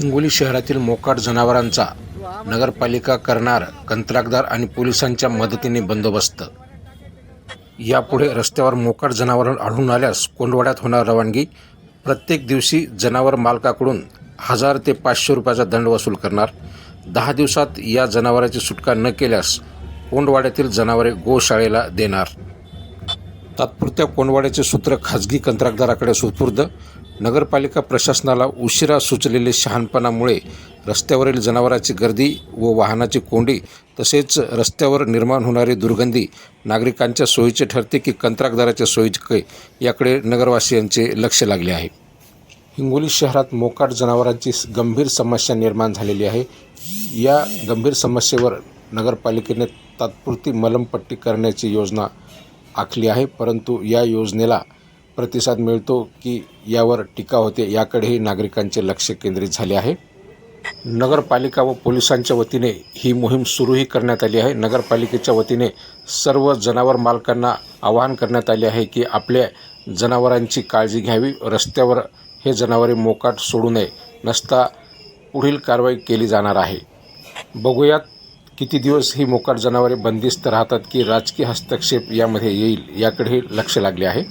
हिंगोली शहरातील मोकाट जनावरांचा नगरपालिका करणार कंत्राटदार आणि पोलिसांच्या मदतीने बंदोबस्त. यापुढे रस्त्यावर मोकाट जनावर आढळून आल्यास कोंडवाड्यात होणार रवानगी. प्रत्येक दिवशी जनावर मालकाकडून हजार ते पाचशे रुपयाचा दंड वसूल करणार. दहा दिवसात या जनावराची सुटका न केल्यास कोंडवाड्यातील जनावरे गोशाळेला देणार. तात्पुरत्या कोंडवाड्याचे सूत्र खाजगी कंत्राटदाराकडे सुपूर्द. नगरपालिका प्रशासनाला उशिरा सुचलेले शहाणपणामुळे रस्त्यावरील जनावरांची गर्दी व वाहनाची कोंडी तसेच रस्त्यावर निर्माण होणारी दुर्गंधी नागरिकांच्या सोयीचे ठरते की कंत्राटदाराच्या सोयीचे याकडे नगरवासियांचे लक्ष लागले आहे. हिंगोली शहरात मोकाट जनावरांची गंभीर समस्या निर्माण झालेली आहे. या गंभीर समस्येवर नगरपालिकेने तात्पुरती मलमपट्टी करण्याची योजना आखली आहे परंतु या योजनेला प्रतिसाद मिळतो की यावर टीका होते याकडेही नागरिकांचे लक्ष केंद्रित झाले आहे. नगरपालिका व पोलिसांच्या वतीने ही मोहीम सुरूही करण्यात आली आहे. नगरपालिकेच्या वतीने सर्व जनावर मालकांना आवाहन करण्यात आले आहे की आपल्या जनावरांची काळजी घ्यावी. रस्त्यावर हे जनावरे मोकाट सोडू नये नसता पुढील कारवाई केली जाणार आहे. बघूयात किती दिवस ही मोकाट जनावरे बंदिस्त राहतात की राजकीय हस्तक्षेप यामध्ये येईल याकडेही लक्ष लागले आहे.